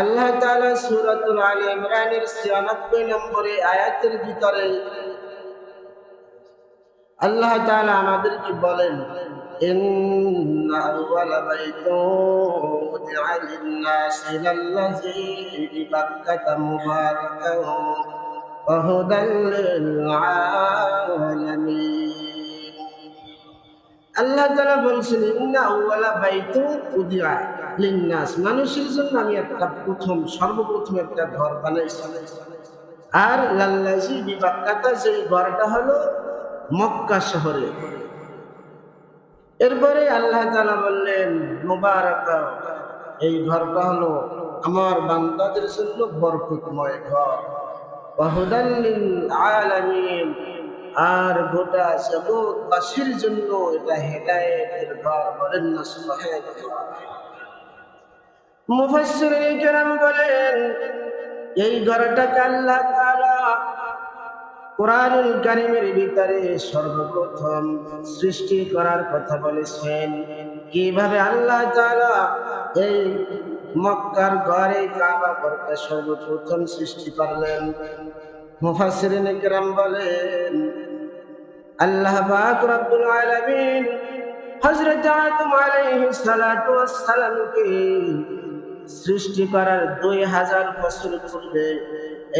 আল্লাহ তাআলা সূরাতুল আলী ইমরানের 96 নম্বরে আয়াতের ভিতরে আল্লাহ তাআলা আমাদেরকে বলেন, ইন্না আউওয়ালা বাইতুন উদিআ লিন-নাসি লাল্লাযী বিবাক্কাতা মুবারাকান ওয়া আল্লাহ বলছেন, ইন্না বাইতুন উদিআ মানুষের জন্য আমি একটা প্রথম, সর্বপ্রথম একটা ঘর বানাইছি। আর লাল্লাজি বিবাক্কাতা যে ঘরটা হলো মক্কা শহরে। এরপরে আল্লাহ তাআলা বললেন, মুবারাকা, এই ঘরটা হলো আমার বান্দাদের জন্য বরকতময় ঘর। আলামিন আর গোটা জগৎবাসীর জন্য এটা হেদায়েতের ঘর বলেন না মুফাসসিরিন বলেন, এই ঘরটাকে আল্লাহ তাআলা কোরআনুল কারিমের ভিতরে সর্বপ্রথম সৃষ্টি করার কথা বলেছেন। কীভাবে আল্লাহ তাআলা এই মক্কার ঘরে কাবা ঘরটা সর্বপ্রথম সৃষ্টি করলেন? মুফাসসিরিন কেরাম বলেন, আল্লাহ পাক রব্বুল আলামিন হযরত আদম আলাইহিস সালাতু ওয়াস সালামকে সৃষ্টি করার দুই হাজার বছর পূর্বে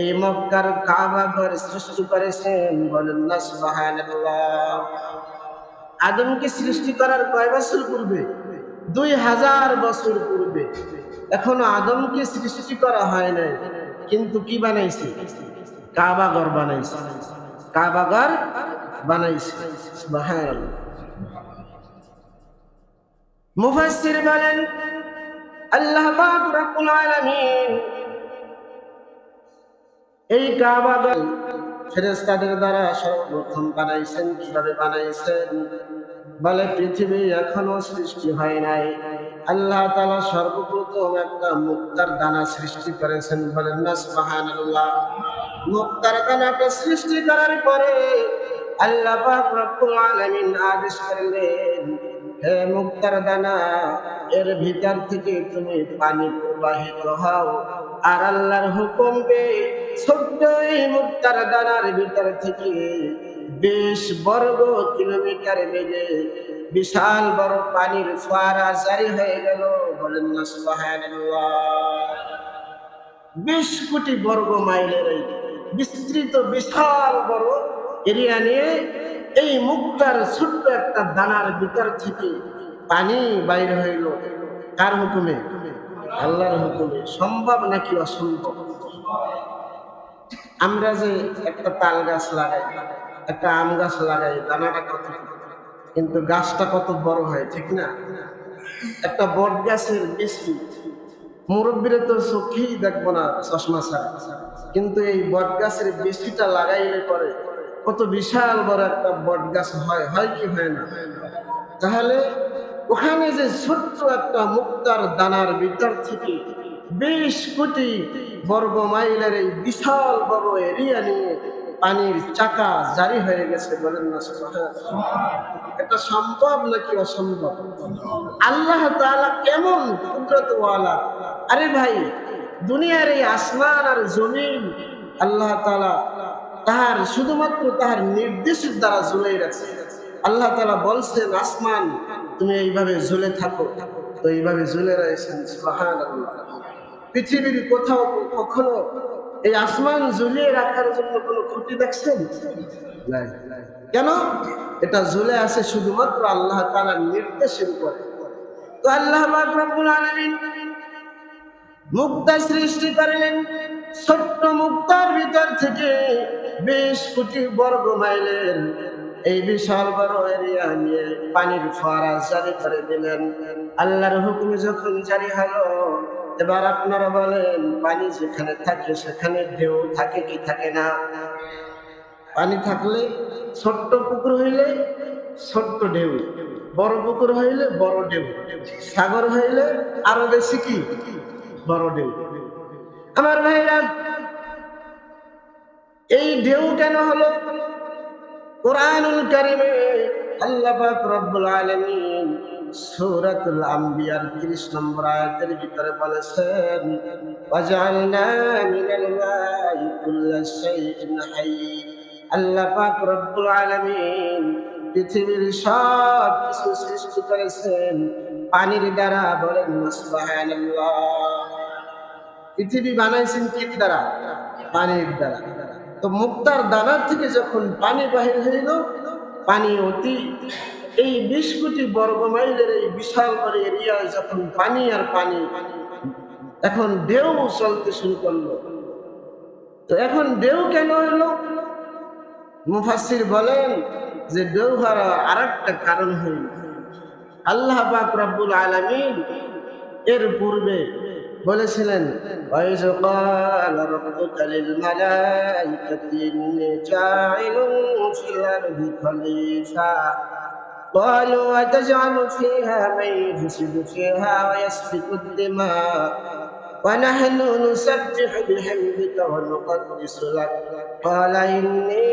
এই মক্কার কাবা ঘর সৃষ্টি করেছেন বলেন না আদমকে সৃষ্টি করার কয় বছর পূর্বে? দুই হাজার বছর পূর্বে। এখনও আদমকে সৃষ্টি করা হয় নাই, কিন্তু কি বানাইছে? কাবা ঘর বানাইছে। কাবা ঘর বানাইছে, সুবহানাল্লাহ। মুফাসসির বলেন আল্লাহ রব্বুল আলামিন এই কাবা ঘর ফেরেশতাদের দ্বারা সর্বপ্রথম বানাইছেন, কীভাবে বানাইছেন? বলে, পৃথিবী এখনও সৃষ্টি হয় নাই। আল্লাহ তাআলা সর্বপ্রথম একটা মুক্তার দানা সৃষ্টি করেছেন বলেন না, সুবহানাল্লাহ। মুক্তার দানাটা সৃষ্টি করার পরে আল্লাহ রব্বুল আলামিন আদেশ করলেন হে মুক্তার দানা, এর ভিতর থেকে তুমি পানি প্রবাহিত হও। আর আল্লাহর হুকুম পেয়ে ছোট্ট মুক্তার দানার ভিতর থেকে। বিশ বর্গ কিলোমিটার বেগে বিশাল বড় পানির ফোয়ারা জারি হয়ে গেল। বলেন না বিশ কোটি বর্গ মাইলের বিস্তৃত, বিশাল বড় এরিয়া নিয়ে এই মুক্তার ছোট্ট একটা দানার ভিতর থেকে পানি বাইর হইল। কার হুকুমে? আল্লাহর হুকুমে। সম্ভব নাকি অসম্ভব? আমরা যে একটা তাল গাছ লাগাই, একটা আম গাছ লাগাই, দানাটা কত কিন্তু গাছটা কত বড় হয়, ঠিক না? একটা বট গাছের বেশি। মুরব্বীরা তো চোখেই দেখব না চশমা ছাড়া। কিন্তু এই বট গাছের বেশিটা লাগাইলে পরে কত বিশাল বড় একটা বট গাছ হয় হয় কি হয় না? তাহলে ওখানে যে ছোট্ট একটা মুক্তার দানার ভিতর থেকে বিশ কোটি বর্গ মাইলের এই বিশাল বড় এরিয়া নিয়ে পানির চাকা জারি হয়ে গেছে বলেন না। এটা সম্ভব নাকি অসম্ভব? আল্লাহ তাআলা কেমন কুদরতওয়ালা? আরে ভাই, দুনিয়ার এই আসমান আর জমিন আল্লাহ তাআলা তাহার, শুধুমাত্র তাহার নির্দেশের দ্বারা ঝুলে রাখছে আল্লাহ তালা বলছেন, আসমান, তুমি এইভাবে ঝুলে থাকো। তো এইভাবে ঝুলে রয়েছেন পৃথিবীর কোথাও কখনো এই আসমান ঝুলিয়ে রাখার জন্য কোনো খুঁটি দেখছেন? কেন? এটা ঝুলে আছে শুধুমাত্র আল্লাহ তাআলার নির্দেশের উপরে। তো আল্লাহ মুক্তা সৃষ্টি করলেন ছোট্ট মুক্তার ভিতর থেকে বিশ কোটি বর্গ মাইলের এই বিশাল বড় এরিয়া নিয়ে পানির ফোয়ারা জারি করে দিলেন। আল্লাহর হুকুমে যখন জারি হলো, এবার আপনারা বলেন, পানি যেখানে থাকে সেখানে ঢেউ থাকে কি থাকে না? পানি থাকলে ছোট্ট পুকুর হইলে ছোট্ট ঢেউ, বড় পুকুর হইলে বড় ঢেউ, সাগর হইলে আরও বেশি কি? বড় ঢেউ। আমার ভাইরা, এই ঢেউ কেন হলো? কোরআনুল কারিমে আল্লাহ পাক রব্বুল আলামিন সূরাতুল আম্বিয়ার 30 নম্বর আয়াতের ভিতরে বলেছেন, ওয়াজআলনা মিনাল মাই কুল্লা শাইইন হায়্য আল্লাহ পাক রব্বুল আলামিন পৃথিবীর সব কিছু সৃষ্টি করেছেন। পানির দ্বারা বলেন, সুবহানাল্লাহ। পৃথিবী বানাইছেন কি দ্বারা? পানির দ্বারা। তো মুক্তার দানার থেকে যখন পানি বাহির হইল, পানি অতি, এই বিশ কোটি বর্গ মাইলের এই বিশাল বড় এরিয়ায় যখন পানি আর পানি, এখন ঢেউ চলতে শুরু করল। তো এখন ঢেউ কেন হইল? মুফাসির বলেন যে ঢেউ হওয়ার আর একটা কারণ হইল। আল্লাহ পাক রব্বুল আলামিন এর পূর্বে বলেছিলেন وَإِذْ قَالَ رَبُّكَ لِلْمَلَائِكَةِ إِنِّي جَاعِلٌ فِي الْأَرْضِ خَلِيفَةً قالوا أتجعل فيها من يفسد فيها ويسفك الدماء ونحن نسبح بحمدك ونقدس لك قال إني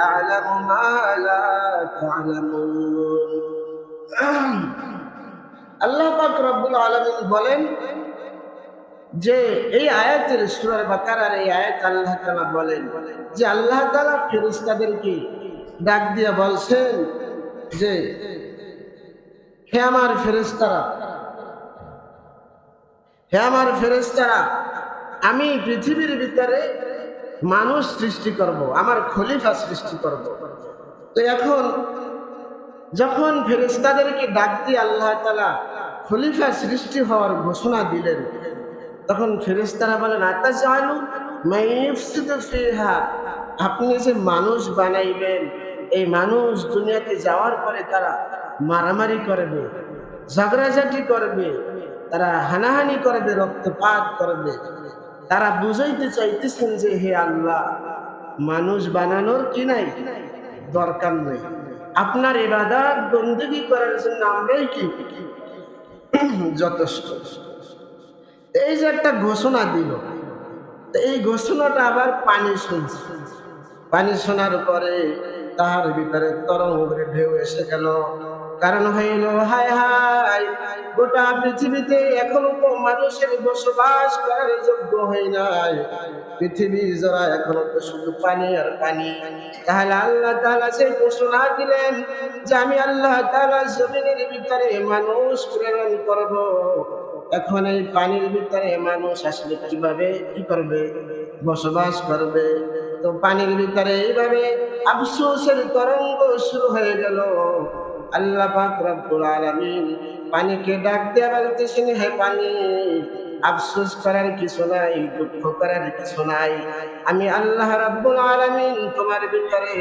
أعلم ما لا تعلمون আল্লাহ পাক রব্বুল আলামিন বলেন যে এই আয়াতের সূরা বাকারার এই আয়াত আল্লাহ তাআলা বলেন যে আল্লাহ তাআলা ফেরেশতাদেরকে ডাক দিয়ে বলছেন যে, হে আমার ফেরেশতারা, হে আমার ফেরেশতারা, আমি পৃথিবীর ভিতরে মানুষ সৃষ্টি করব, আমার খলিফা সৃষ্টি করব। তো এখন যখন ফেরিস্তাদেরকে ডাক দিয়ে আল্লাহ তালা খলিফা সৃষ্টি হওয়ার ঘোষণা দিলেন, তখন ফেরিস্তারা বলেন আতা আপনি যে মানুষ বানাইবেন, এই মানুষ দুনিয়াতে যাওয়ার পরে তারা মারামারি করবে, ঝগড়াঝাটি করবে, তারা হানাহানি করবে, রক্তপাত করবে। তারা বুঝাইতে চাইতেছেন যে হে আল্লাহ, মানুষ বানানোর কি নাই? দরকার নেই। আপনার এবাদার বন্দুকি করার জন্য আমরাই কি? যথেষ্ট। এই যে একটা ঘোষণা দিল এই ঘোষণাটা আবার পানি শুনছে। পানি শোনার পরে তাহার ভিতরে তরঙ্গের ঢেউ এসে গেল কারণ হইল, হায় হায়, গোটা পৃথিবীতে এখনও মানুষের বসবাস করার যোগ্য হয় নাই। পৃথিবী যারা এখনও তো শুধু পানি আর পানি। তাহলে আল্লাহ তালা সেই ঘোষণা দিলেন যে আমি আল্লাহ তালা জমিনের ভিতরে মানুষ প্রেরণ করব। এখন এই পানির ভিতরে মানুষ আসলে কীভাবে কি করবে? বসবাস করবে? তো পানির ভিতরে এইভাবে আফসোসের তরঙ্গ শুরু হয়ে গেল। আল্লাহ রব্বুল আলামিন পানিকে ডাক দেয়া বলতেছেন, হে পানি, আফসোস করার কিছু নাই, দুঃখ করার কিছু নাই। আমি আল্লাহ রাব্বুল আলামিন তোমার ভিতরে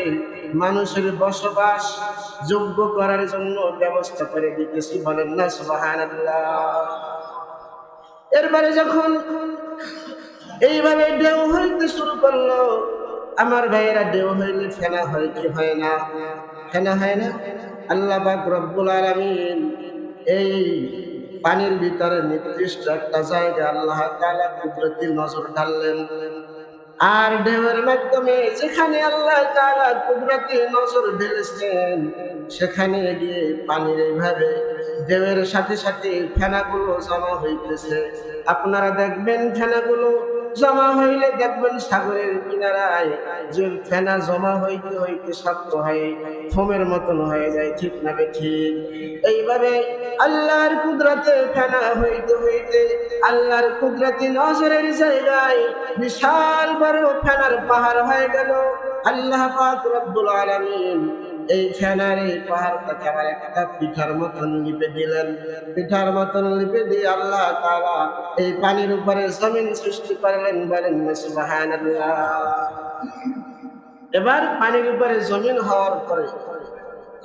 মানুষের বসবাস যোগ্য করার জন্য ব্যবস্থা করে দিতেছি, বলেন না সুবহানাল্লাহ। এরপরে যখন এইভাবে ঢেউ হইতে শুরু করল আমার ভাইয়েরা ঢেউ হইলে ফেনা হয় কি হয় না? ফেনা হয় না? আল্লাহ পাক রব্বুল আলামিন এই পানির ভিতরে নির্দিষ্ট একটা জায়গা আল্লাহ তাআলা কুদরতি নজর ঢাললেন। আর ঢেউয়ের মাধ্যমে যেখানে আল্লাহ তাআলা কুদরতি নজর ঢেলেছেন, সেখানে গিয়ে পানির এইভাবে ঢেউয়ের সাথে সাথে ফেনাগুলো জমা হইতেছে। আপনারা দেখবেন ফেনাগুলো জমা হইলে দেখবেন সাগরের কিনারায় যে ফেনা জমা হইতে হইতে শক্ত হয় ফোমের মতন হয়ে যায়, ঠিক না ঠিক? এইভাবে আল্লাহর কুদরতে ফেনা হইতে হইতে আল্লাহর কুদরতি নজরের জায়গায় বিশাল বড় ফেনার পাহাড় হয়ে গেল। আল্লাহ পাক রব্বুল আলামিন এই ফেনার এই পাহাড়টাকে আবার একটা পিঠার মতন লিপে দিলেন। পিঠার মতন লিপে দিয়ে আল্লাহ তাআলা এই পানির উপরে জমিন সৃষ্টি করলেন বলেন, সুবহানাল্লাহ। এবার পানির উপরে জমিন হওয়ার পরে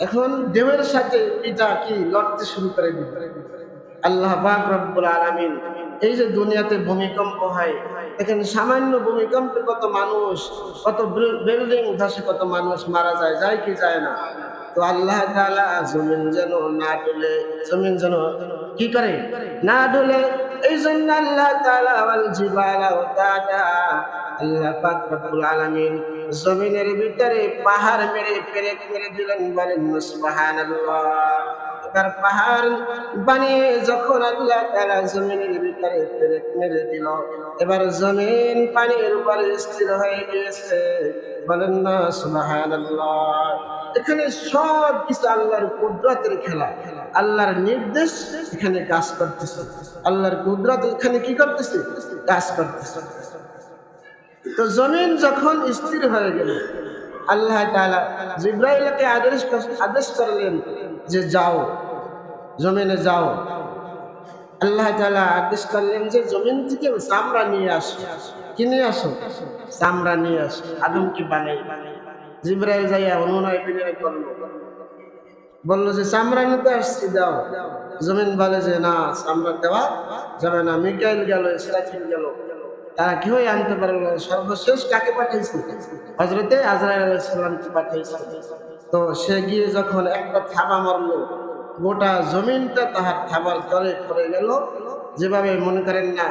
এখন ঢেউয়ের সাথে পিঠা কি লড়তে শুরু করে দিবে আল্লাহ পাক রব্বুল আলামিন এই যে দুনিয়াতে ভূমিকম্প হয়, এখানে সামান্য ভূমিকম্পে কত মানুষ, কত বিল্ডিং ধসে কত মানুষ মারা যায় যায় কি যায় না? তো আল্লাহ জমিন যেন না ডুলে, জমিন যেন কি করে? না ডুলে। এই জন্য আল্লাহ ওয়াল আল্লাহ পাক জমিনের ভিতরে পাহাড় মেরে পেরেক মেরে দিলেন, বলেন, সুবহানাল্লাহ। প্রকার পাহাড় বানিয়ে যখন আল্লাহ তারা জমিনের ভিতরে পেরেক মেরে দিল, এবার জমিন পানির উপরে স্থির হয়ে গিয়েছে, বলেন না, সুবহানাল্লাহ। এখানে সব কিছু আল্লাহর কুদরতের খেলা। আল্লাহর নির্দেশ এখানে কাজ করতেছে। আল্লাহর কুদরত এখানে কি করতেছে? কাজ করতেছে। তো জমিন যখন স্থির হয়ে গেল, আল্লাহ তাআলা জিব্রাইলকে আদেশ আদেশ করলেন যে যাও, জমিনে যাও। আল্লাহ তাআলা আদেশ করলেন যে জমিন থেকে চামড়া নিয়ে আসো। কি নিয়ে আসো? চামড়া নিয়ে আসো। আদমকে বানাই? জিব্রাইল যাইয়া অনুনয় বিনয় করল। বলল যে, চামড়া নিতে আসছি, দাও। জমিন বলে যে, না, চামড়া দেওয়া যাবে না। মিকাইল গেল, ইসরাফিল গেল। তারা কেউই আনতে পারল না সর্বশেষ কাকে পাঠাইছে? হজরতে আজরাইল আলাইসাল্লামকে পাঠাইছে। তো সে গিয়ে যখন একটা থাবা মারলো, গোটা জমিনটা তাহার থাবার তলে পড়ে গেল। যেভাবে মনে করেন না,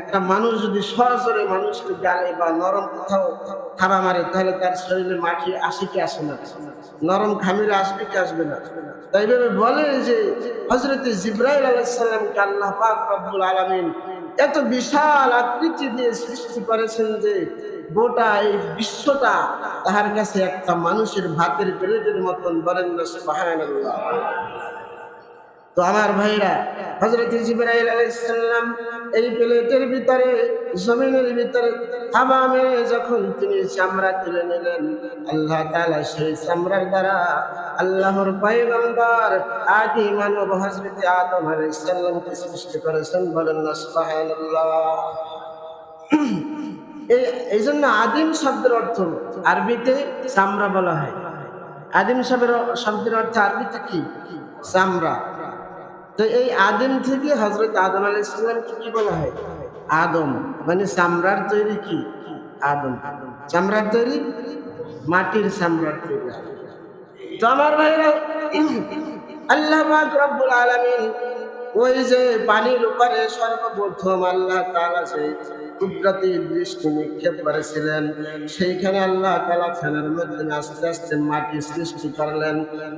একটা মানুষ যদি সরাসরি মানুষকে গালে বা নরম কোথাও থাবা মারে, তাহলে তার শরীরে মাটি আসে কি আসে না? নরম খামিরে আসবে কি আসবে না? তাই ভাবে বলে যে হজরত জিব্রাইল আলাইসাল্লামকে আল্লাহ পাক আলামিন এত বিশাল আকৃতি দিয়ে সৃষ্টি করেছেন যে গোটা এই বিশ্বটা তাহার কাছে একটা মানুষের ভাতের প্লেটের মতন বরেন্দ্র সে সুবহানাল্লাহ। তো আমার ভাইরা হজরত জিবরাইল এই প্লেটের ভিতরে, জমিনের ভিতরে মেরে যখন তিনি চামড়া তুলে নিলেন, আল্লাহ তাআলা সেই চামড়ার দ্বারা আল্লাহর পয়গম্বর আদি মানব হজরত আদম আলাইসাল্লামকে সৃষ্টি করেছেন বলেন এই এই জন্য আদিম শব্দের অর্থ আরবিতে চামড়া বলা হয়। আদিম শব্দের শব্দের অর্থ আরবিতে কি? চামড়া। তো এই আদিম থেকে হজরত আদম আল ইসলামকে কি বলা হয়? আদম। মানে চামড়ার তৈরি কি? আদম। চামড়ার তৈরি? মাটির চামড়ার তৈরি। তো আমার ভাইরা, আল্লাহ রব্বুল আলামিন ওই যে পানির উপরে সর্বপ্রথম আল্লাহ তারা সেই কুদরতি বৃষ্টি নিক্ষেপ করেছিলেন। সেইখানে আল্লাহ তালা ফেনার মাধ্যমে আস্তে আস্তে মাটি সৃষ্টি করলেন।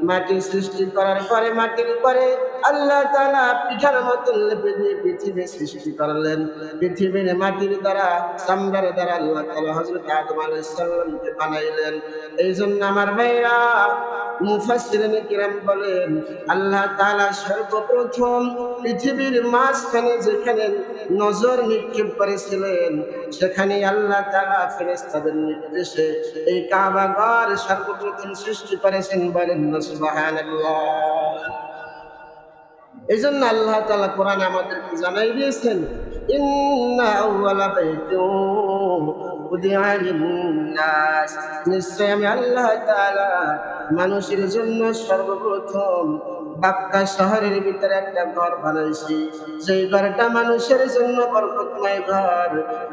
মাটি সৃষ্টি করার পরে মাটির পরে আল্লাহ তালা পিঠার মতন লেপে দিয়ে পৃথিবী সৃষ্টি করলেন। পৃথিবীর মাটির দ্বারা, চামড়ার দ্বারা আল্লাহ তাআলা হযরত আদম আলাইহিস সালামকে বানাইলেন। এই জন্য আমার ভাইরা, মুফাসসিরিন কিরাম বলেন, আল্লাহ তাআলা সর্বপ্রথম পৃথিবীর মাঝখানে যেখানে নজর নিক্ষেপ করেছিলেন সেখানে আল্লাহ তাআলা ফেরেশতাদের নির্দেশে এই কাবা ঘর সর্বপ্রথম সৃষ্টি করেছেন বলেন এই জন্য আল্লাহ তালা কোরআন আমাদেরকে জানাই দিয়েছেন নিশ্চয় আমি আল্লাহ মানুষের জন্য সর্বপ্রথম বাক্কা শহরের ভিতরে একটা ঘর বানাইছি। যেই ঘরটা মানুষের জন্য বরকতময় ঘর,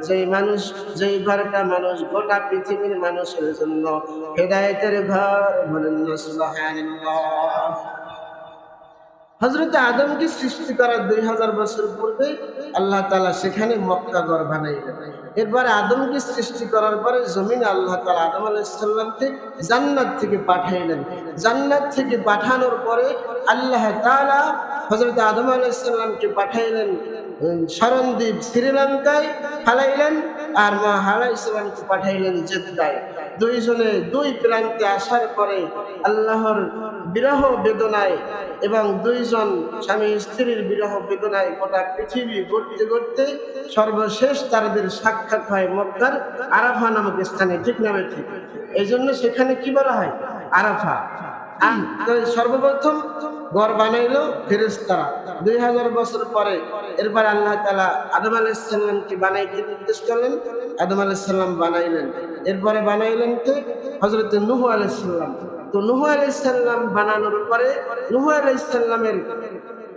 যেই মানুষ, যেই ঘরটা মানুষ গোটা পৃথিবীর মানুষের জন্য হেদায়তের ঘর বলেন হজরত আদমকে সৃষ্টি করার দুই হাজার বছর পূর্বে আল্লাহ তালা সেখানে মক্কা গড় বানাইলেন। এরপরে আদমকে সৃষ্টি করার পরে জমিনে আল্লাহ তালা আদম আলাইসাল্লামকে জান্নাত থেকে পাঠাইলেন। জান্নাত থেকে পাঠানোর পরে আল্লাহ তালা হজরত আদম আলাইসাল্লামকে পাঠাইলেন শরণদ্বীপ শ্রীলঙ্কায় ফালাইলেন আর মা হালা ইসলামকে পাঠাইলেন জেদ্দায়। দুইজনে দুই প্রান্তে আসার পরে আল্লাহর বিরহ বেদনায় এবং দুইজন স্বামী স্ত্রীর বিরহ বেদনায় গোটা পৃথিবী ঘুরতে ঘুরতে সর্বশেষ তাদের সাক্ষাৎ হয় মক্কার আরাফা নামক স্থানে, ঠিক নামে ঠিক এই জন্য সেখানে কি বলা হয়? আরাফা। সর্বপ্রথম ঘর বানাইলো ফেরেস্তারা দুই হাজার বছর পরে এরপর আল্লাহ তালা আদম আলাইসাল্লামকে বানাইতে নির্দেশ করলেন। আদম আলাইসাল্লাম বানাইলেন। এরপরে বানাইলেন কে? হজরত নুহ আলাইসাল্লাম তো নুহ আলাইসাল্লাম বানানোর পরে নুহ আলাইসাল্লামের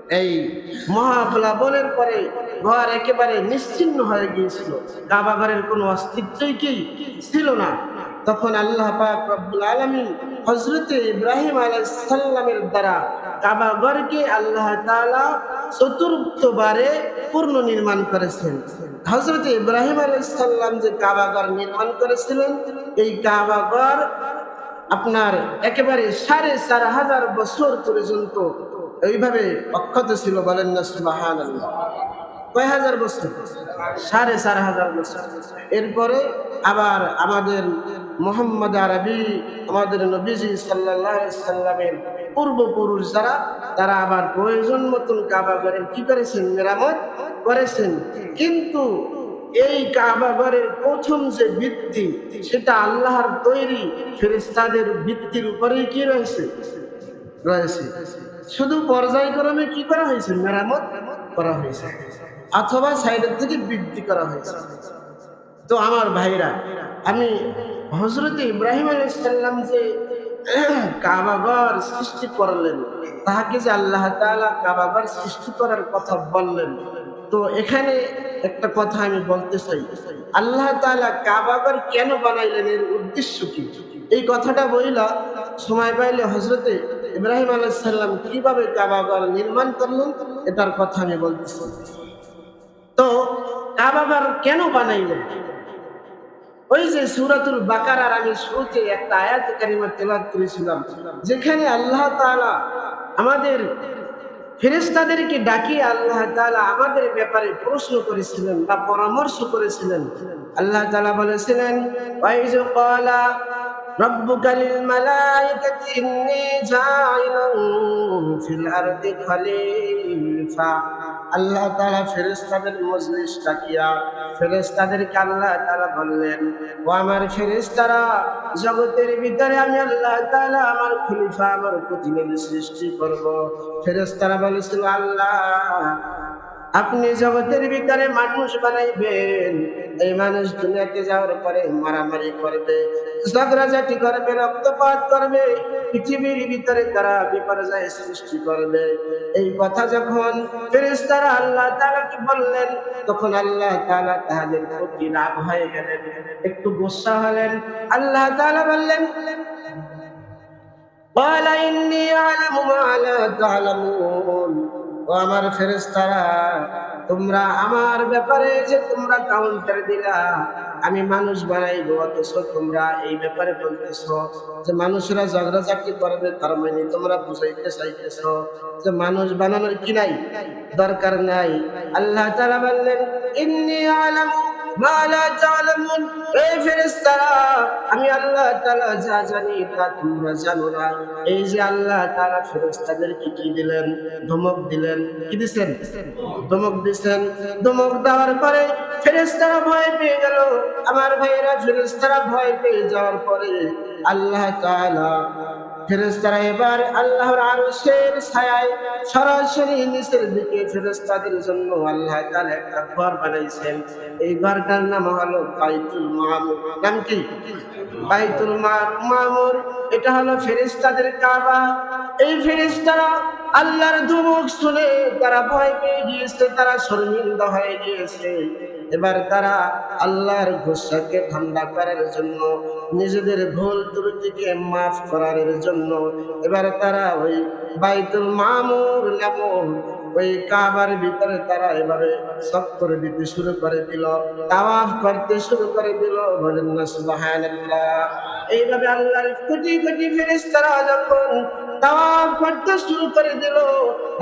এই মহাপ্লাবনের পরে ঘর একেবারে নিশ্চিন্ন হয়ে গিয়েছিল। কাবা ঘরের কোনো অস্তিত্বই কি ছিল না। তখন আল্লাহ পাক রব্বুল আলামিন হযরতে ইব্রাহিম আলাইহিস সালামের দ্বারা কাবা ঘরকে আল্লাহ তাআলা চতুর্থবারে পূর্ণ নির্মাণ করেছেন। হজরত ইব্রাহিম আলাইসাল্লাম যে কাবাগর নির্মাণ করেছিলেন, এই কাবাগর আপনার একেবারে সাড়ে চার হাজার বছর পর্যন্ত এইভাবে অক্ষত ছিল বলেন না সুবাহান কয় হাজার বছর? সাড়ে চার হাজার বছর। এরপরে আবার আমাদের মোহাম্মদ আরবি, আমাদের নবীজি সাল্লাহ সাল্লামের পূর্বপুরুষ যারা, তারা আবার প্রয়োজন মতন কাবা ঘরের কি করেছেন? মেরামত করেছেন। কিন্তু এই কাবা ঘরের প্রথম যে ভিত্তি, সেটা আল্লাহর তৈরি ফেরেস্তাদের ভিত্তির উপরেই কি রয়েছে? রয়েছে। শুধু পর্যায়ক্রমে কি করা হয়েছে? মেরামত করা হয়েছে। অথবা সাইডের থেকে বৃদ্ধি করা হয়েছে। তো আমার ভাইরা, আমি হজরত ইব্রাহিম আলাইসাল্লাম যে কাবাগর সৃষ্টি করলেন, তাহাকে যে আল্লাহ তাআলা কাবাগর সৃষ্টি করার কথা বললেন, তো এখানে একটা কথা আমি বলতে চাই। আল্লাহ তাআলা কাবাগর কেন বানাইলেন, এর উদ্দেশ্য কি? এই কথাটা বইলা, সময় পাইলে হজরতে ইব্রাহিম আলাইসাল্লাম কীভাবে কাবাগর নির্মাণ করলেন, এটার কথা আমি বলতেছি তো কাবাগর কেন বানাইলেন ওই যে সুরাতুল বাকারার আমি শুরুতে একটা আয়াত কারিমা তেলাওয়াত করেছিলাম যেখানে আল্লাহ তাআলা আমাদের ফেরেশতাদেরকে ডাকিয়ে আল্লাহ তাআলা আমাদের ব্যাপারে প্রশ্ন করেছিলেন বা পরামর্শ করেছিলেন আল্লাহ তাআলা বলেছিলেন ওয়াইজ ক্বালা ربك للملائكة إني جاعل في الأرض خليفة আল্লাহ তালা ফেরেশতাদের মজলিস ডাকিয়া ফেরেশতাদেরকে আল্লাহ তালা বললেন, ও আমার ফেরেশতারা, জগতের ভিতরে আমি আল্লাহ তালা আমার খলিফা, আমার প্রতিনিধি সৃষ্টি করব। ফেরেশতারা বলেছিল, আল্লাহ আপনি জগতের ভিতরে মানুষ বানাইবেন এই মানুষ দুনিয়াতে যাওয়ার পরে মারামারি করবে ঝগড়াঝাটি করবে রক্তপাত করবে পৃথিবীর ভিতরে তারা বিপর্যয় সৃষ্টি করবে এই কথা যখন ফেরেশতারা আল্লাহ তাআলাকে বললেন তখন আল্লাহ তাআলা তাদের প্রতি রাগ হয়ে গেলেন একটু গোসা হলেন আল্লাহ তাআলা বললেন قال إني أعلم ما لا تعلمون ও আমার ফেরেস্তারা তোমরা আমার ব্যাপারে যে তোমরা কাউন্টার দিলা, আমি মানুষ বানাইবো, অথচ তোমরা এই ব্যাপারে বলতেছ যে মানুষরা ঝগড়াঝাটি করবে, তার মানে তোমরা বুঝাইতে চাইতেছ যে মানুষ বানানোর কি নাই, দরকার নাই। আল্লাহ তারা বললেন, ইন্নি আলামু আমি আল্লাহ তাআলা যা জানি তা তোমরা জানো না। এই যে আল্লাহ তাআলা ফেরেশতাদেরকে কি দিলেন? ধমক দিলেন। কি দিছেন? ধমক দিছেন। ধমক দেওয়ার পরে ফেরেশতারা ভয় পেয়ে গেল। আমার ভাইয়েরা, ফেরেশতারা ভয় পেয়ে যাওয়ার পরে আল্লাহ তাআলা ফেরেশতারা এবার আল্লাহর আরশের ছায়ায় সরাসরি নিচের দিকে ফেরেস্তাদের জন্য আল্লাহ তাআলা একটা ঘর বানাইছেন। এই ঘরটার নাম হলো বাইতুল মামুর। নাম কি? বাইতুল মামুর। এটা হলো ফেরেস্তাদের কাবা। এই ফেরেশতারা আল্লাহর ধুমুক শুনে তারা ভয় পেয়ে গিয়েছে, তারা শর্মিন্দা হয়ে গিয়েছে। এবার তারা আল্লাহর ঘোষাকে ঠান্ডা করার জন্য, নিজেদের ভুল ত্রুটিকে মাফ করার জন্য, এবার তারা ওই বাইতুল মামুর নামক ওই কাবার ভিতরে তারা এভাবে চক্কর দিতে শুরু করে দিল, তাওয়াফ করতে শুরু করে দিল। বলেন না, সুবহানাল্লাহ। এইভাবে আল্লাহর কোটি কোটি ফেরেশতারা যখন তাওয়াফ করতে শুরু করে দিল,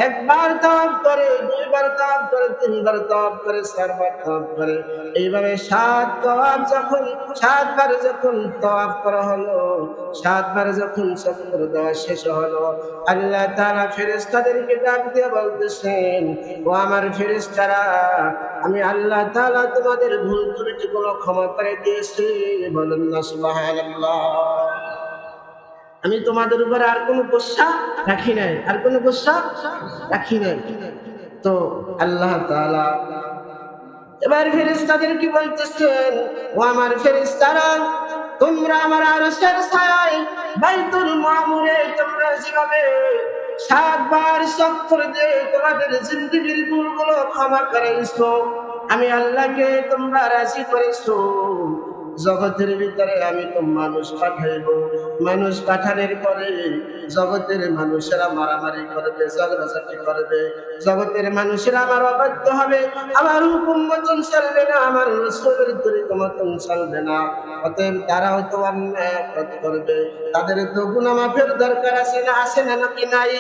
একবার তাওয়াফ করে, দুইবার তাওয়াফ করে, তিনবার তাওয়াফ করে, চারবার তাওয়াফ করে, এইভাবে সাত তাওয়াফ যখন, সাতবার যখন তাওয়াফ করা হলো, সাতবার যখন চক্কর দেওয়া শেষ হলো, আল্লাহ তাআলা ফেরেশতাদেরকে ডাক দিয়ে বলতেছেন ও আমার ফেরেশতারা, আমি আল্লাহ তাআলা তোমাদের ভুল ত্রুটিগুলো ক্ষমা করে দিয়েছি। বলুন না, সুবহানাল্লাহ। আমি তোমাদের উপরে আর কোনো গোসা রাখি নাই, আর কোনো গোসা রাখি নাই। তো আল্লাহ তাআলা এবার ফেরেশতাদের কি বলতেছেন? ও আমার ফেরেশতারা, তোমরা আমার আরশের ছায়ায় বাইতুল মামুরে তোমরা যেভাবে সাতবার চক্কর দিয়ে তোমাদের জিন্দগির ভুলগুলো ক্ষমা করাইছো আমি আল্লাহকে তোমরা রাজি করেছ। জগতের ভিতরে আমি তো মানুষ পাঠাইব। মানুষ পাঠানোর পরে জগতের মানুষেরা মারামারি করবে, ঝগড়াঝাটি করবে। জগতের মানুষেরা আমার অবাধ্য হবে। আমার হুকুম মতন চলবে না, আমার রসুলের তরিকা মতন চলবে না। অতএব তারাও তো অন্যায় করবে। তাদের তো গুণামাফের দরকার আছে না আছে না নাকি নাই?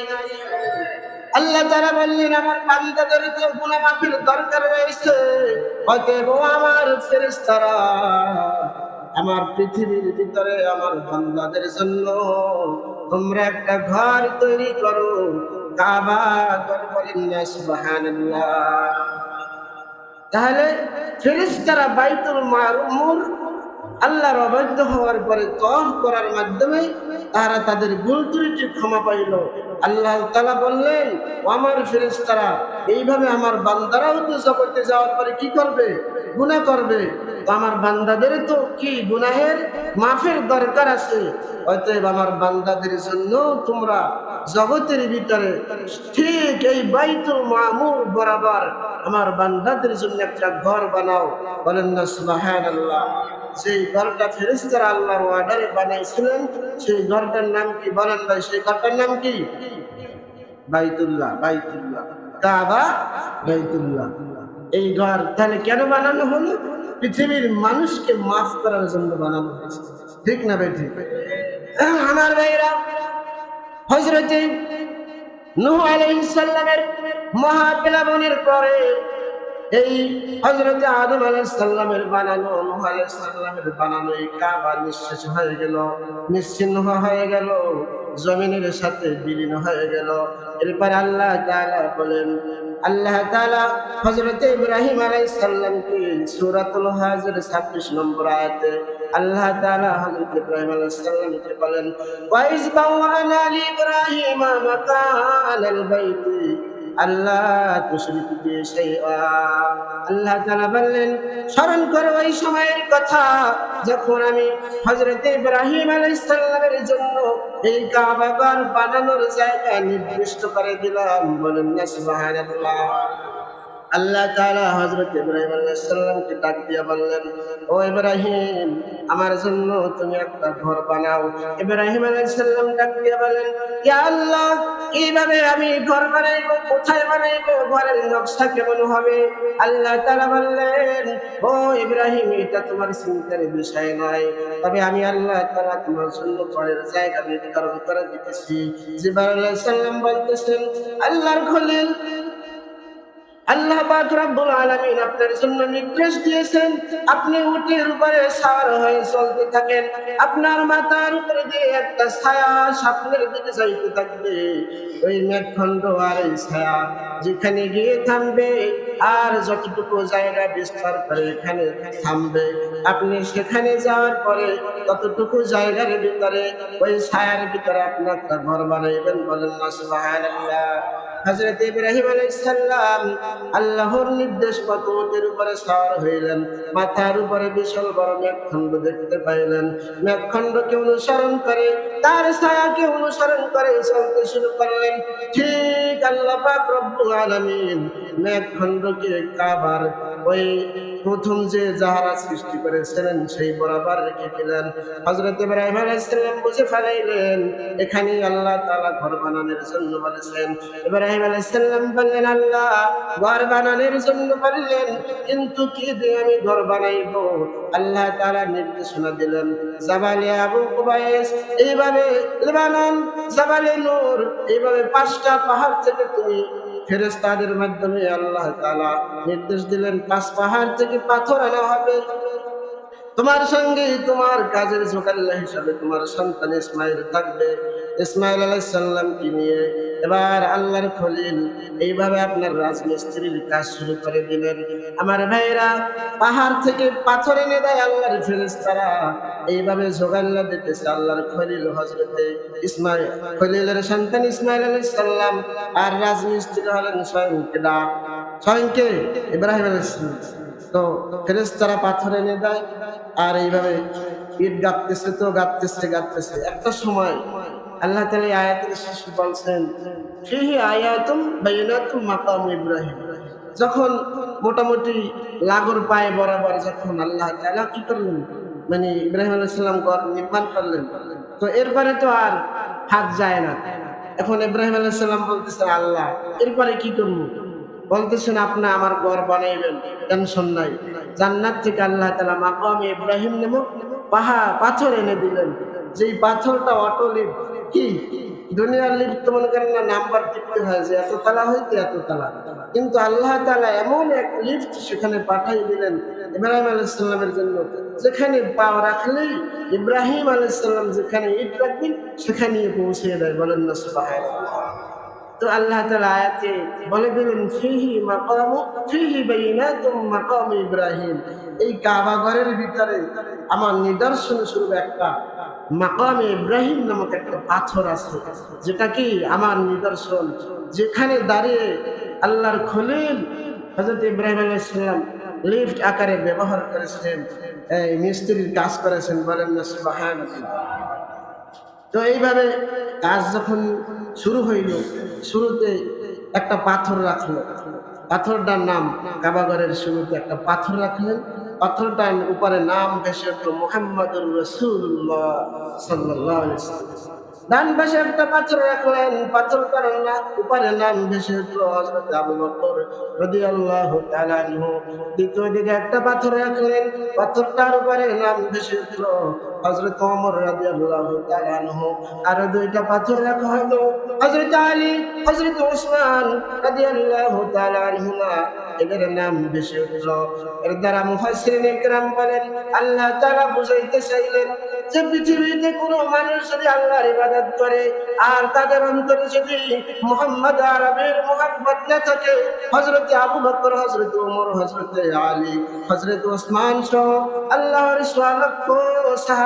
আল্লাহ তারা বললেন, আমার বান্দাদের তো গুণা মাফির দরকার রয়েছে। অতএব আমার ফেরেশতারা, আমার পৃথিবীর ভিতরে আমার বান্দাদের জন্য তোমরা একটা ঘর তৈরি করো। কাবা ঘর বলেন না সুবহানাল্লাহ। তাহলে ফেরেশতারা বাইতুল মামুর আল্লাহর অবাধ্য হওয়ার পরে তফ করার মাধ্যমে তারা তাদের ভুল ত্রুটি ক্ষমা পাইল। আল্লাহ তালা বললেন "ও আমার ফেরেশতারা, এইভাবে আমার বান্দারাও তো জগতে যাওয়ার পরে কি করবে? গুনাহ করবে। আমার বান্দাদের তো কি গুনাহের মাফের দরকার আছে? অতএব আমার বান্দাদের জন্য তোমরা জগতের ভিতরে ঠিক এই বাইতুল মামুর বরাবর আমার বান্দাদের জন্য একটা ঘর বানাও। বলেন না, সুবহানাল্লাহ। সেই ঘরটা ফেরেশতারা আল্লাহর অর্ডারে বানাইছিলেন সেই ঘরটার নাম কি বলেন ভাই? সেই ঘরটার নাম কি? বাইতুল্লাহ বাইতুল্লাহ। কাবা বাইতুল্লাহ। এই ঘর তাহলে কেন বানানো হলো? পৃথিবীর মানুষকে মাফ করার জন্য বানানো হয়েছে। ঠিক না ভাই ঠিক? আহ, আমার ভাইরা হজরতে নূহ আলাইহিস সালামের মহাপ্লাবনের পরে এই হজরতে আদম আলাইহিস সালামের বানানো, নূহ আলাইহিস সালামের বানানো এই কাবা নিঃশেষ হয়ে গেল, নিশ্চিহ্ন হয়ে গেল, জমিনের সাথে বিলীন হয়ে গেল। এরপর আল্লাহ তাআলা বলেন, আল্লাহ তাআলা হযরত ইব্রাহিম আলাইহিস সালামকে সূরাতুল হাজর 26 নম্বর আয়াতে আল্লাহ তাআলা হযরত ইব্রাহিম আলাইহিস সালামকে বলেন ওয়াইজ বাওয়ানা লি ইব্রাহিম বাইতি আল্লাহ বললেন, স্মরণ করো ওই সময়ের কথা যখন আমি হযরত ইব্রাহিম আলাইহিস জন্য এই কাবা বানানোর জায়গা নির্দিষ্ট করে দিলাম। বলুন সুবহানাল্লাহ। আল্লাহ তাআলা হযরত ইব্রাহিম আলাইহিস সালামকে ডাক দিয়ে বললেন, ও ইব্রাহিম, আমার জন্য তুমি একটা ঘর বানাও। ইব্রাহিম আলাইহিস সালাম ডাক দিয়ে ইয়া আল্লাহ কীভাবে আমি ঘর বানাইবো, কোথায় বানাইবো? ঘরের নকশা কেমন হবে? আল্লাহ তাআলা বললেন, ও ইব্রাহিম, এটা তোমার চিন্তার বিষয় নয়। তবে আমি আল্লাহ তাআলা তোমার জন্য ঘরের জায়গা নির্ধারণ করে দিতেছি। জিবরাইল আলাইহিস সালাম বলতেছেন, আল্লাহর খলিল আল্লাহ পাক আলামিন আপনার জন্য নির্দেশ দিয়েছেন, আপনি উটের উপরে সার হয়ে চলতে থাকেন, আপনার মাথার উপরে দিয়ে একটা ছায়া স্বপ্নের দিকে যাইতে থাকবে। ওই মেঘখণ্ড আর ছায়া যেখানে গিয়ে থামবে আর যতটুকু জায়গা বিস্তার করে এখানে থামবে, আপনি সেখানে যাওয়ার পরে ততটুকু জায়গার ভিতরে ওই ছায়ার ভিতরে আপনি একটা ঘর বানাইবেন বলেন না, সুবহানাল্লাহ। হযরত ইব্রাহিম আলাইহিস সালাম আল্লাহর নির্দেশ উটের উপরে সওয়ার হইলেন, মাথার উপরে বিশাল বড় মেঘখণ্ড দেখতে পাইলেন। মেঘখণ্ডকে অনুসরণ করে, তার ছায়াকে অনুসরণ করে চলতে শুরু করলেন। ঠিক আল্লাহ পাক রব্বুল আলামিন মেঘখণ্ডকে কাবার। ওই প্রথম যে যাহারা সৃষ্টি করেছিলেন, সেই বরাবর রেখে দিলেন। হযরত ইব্রাহিম আলাইহিস সালাম বুঝে ফেলাইলেন এখানে আল্লাহ তাআলা ঘর বানানোর জন্য বলেছেন। ইব্রাহিম আলাইহিস সালাম বললেন, আল্লাহ, ঘর বানানোর জন্য বললেন, কিন্তু কি দিয়ে আমি ঘর বানাইবো? আল্লাহ তাআলা নির্দেশনা দিলেন, জাবালে আবু কুবাইস এইভাবে লেবানন, জাবালে নূর, এইভাবে পাঁচটা পাহাড় থেকে তুমি ফেরেস্তাদের মাধ্যমে আল্লাহ তালা নির্দেশ দিলেন পাঁচ পাহাড় থেকে পাথর আনা হবে। তোমার সঙ্গে তোমার কাজের জোকাল্লা হিসাবে তোমার সন্তান ইসমাইল থাকবে। ইসমাইল আলাইসাল্লামকে নিয়ে এবার আল্লাহর খলিল এইভাবে আপনার রাজমিস্ত্রির কাজ শুরু করে দিলেন। আমার ভাইরা পাহাড় থেকে পাথর এনে দেয় আল্লাহর ফেরেশতারা। এইভাবে জোগাল্লা দিতেছে আল্লাহর খলিল হজরতে ইসমাইল। খলিলের সন্তান ইসমাইল আলাইহিস সালাম আর রাজমিস্ত্রি হলেন স্বয়ং কেডা স্বয়ং কে ইব্রাহিম আলাইহিস সালাম তো ফেরেশতারা পাথর এনে দেয়, আর এইভাবে ইট গাঁথতেছে তো গাঁথতেছে গাঁথতেছে। একটা সময় আল্লাহ এই আয়াতের শেষে বলছেন ফিহি আয়াতুম বাইনাতুম মাকাম ইব্রাহিম। যখন মোটামুটি লাগর পায়ে বরাবর যখন আল্লাহ তাআলা কি করলেন? মানে ইব্রাহিম আলাইহিস সালাম ঘর নির্মাণ করলেন। তো এরপরে তো আর হাত যায় না। এখন ইব্রাহিম আলাইহিস সালাম বলতেছে, আল্লাহ, এরপরে কি করব? বলতেছেন, আপনি আমার ঘর বানাইবেন, টেনশন নাই। জান্নাত থেকে আল্লাহ তালা মাকামে ইব্রাহিম নামক পাহা, পাথর এনে দিলেন। যেই পাথরটা অটলি কি? দুনিয়ার লিফট মনে করেন না, নাম্বার টিপতে হয় যে এত তালা হইতে এত তালা। কিন্তু আল্লাহ তালা এমন এক লিফট সেখানে পাঠাই দিলেন ইব্রাহিম আলাইসাল্লামের জন্য। যেখানে পা রাখলেই ইব্রাহিম আলাইসাল্লাম যেখানে ইট রাখবেন সেখানে পৌঁছে দেয়। বলেন না, সুবহানাল্লাহ। তো আল্লাহ আয়াতে বলে দিলেন, ফিহি মাকামু, ফিহি বাইনাতুম মাকাম ইব্রাহিম। এই কাবা ঘরের ভিতরে আমার নিদর্শন স্বরূপ একটা মাকাম ইব্রাহিম নামক একটা পাথর আছে, যেটা কি আমার নিদর্শন। যেখানে দাঁড়িয়ে আল্লাহর খলিল হজরত ইব্রাহিম আলাইসাল্লাম লিফট আকারে ব্যবহার করেছেন। এই মিস্ত্রির কাজ করেছেন, বলেন না সুবহানাল্লাহ। তো এইভাবে কাজ যখন শুরু হইল, শুরুতে একটা পাথর রাখল। পাথরটার নাম কাবাগরের শুরুতে একটা পাথর রাখলেন। পাথরটার উপরে নাম ভেসে উঠল মোহাম্মদুর রসুল্লাহ সাল্লাহ ডান পাশে একটা পাথর রাখলেন। পাথরটার না উপরে নাম ভেসে উঠল হযরত আবু বকর রাদিয়াল্লাহু তাআলা দ্বিতীয় দিকে একটা পাথর রাখলেন। পাথরটার উপরে নাম ভেসে উঠল হযরত ওমর রাদিয়াল্লাহু তাআলা আনহু, আর দুইটা পাথর রাখা হলো। হযরত আলী, হযরত ওসমান রাদিয়াল্লাহু তাআলা আনহুমা, এদের নাম উঠল। এর দ্বারা মুফাসসিরিন ইকরাম বলেন, আল্লাহ তাআলা বুঝাইতে চাইলেন যে পৃথিবীতে কোনো মানুষ যদি আল্লাহর ইবাদত করে, আর তাদের অন্তরে যদি মোহাম্মদ আরবের না থাকে হজরতে আবু বকর হজরত ওমর হজরতে আলী হজরত ওসমান সহ আল্লাহর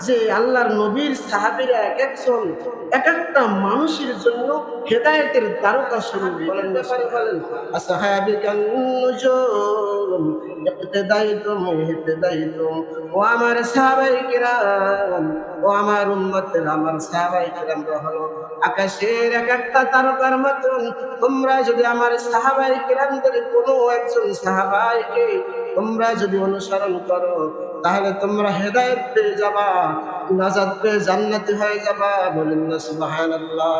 যে আল্লাহর নবীর সাহাবীরা এক একজন, এক একটা মানুষের জন্য হেদায়েতের তারকা স্বরূপ বলেন ইহতদাইতুম ও আমার সাহাবায়ে কিরাম, ও আমার আমার সাহাবায়ে কিরাম আকাশের এক একটা তারকার মতন। যদি আমার কিরামদের কোনো সাহাবাইকে তোমরা যদি অনুসরণ করো তাহলে তোমরা হেদায়ত পেয়ে যাবা নাজাদ পেয়ে জান্নাতি হয়ে যাবা। বলেন না সুবহানাল্লাহ।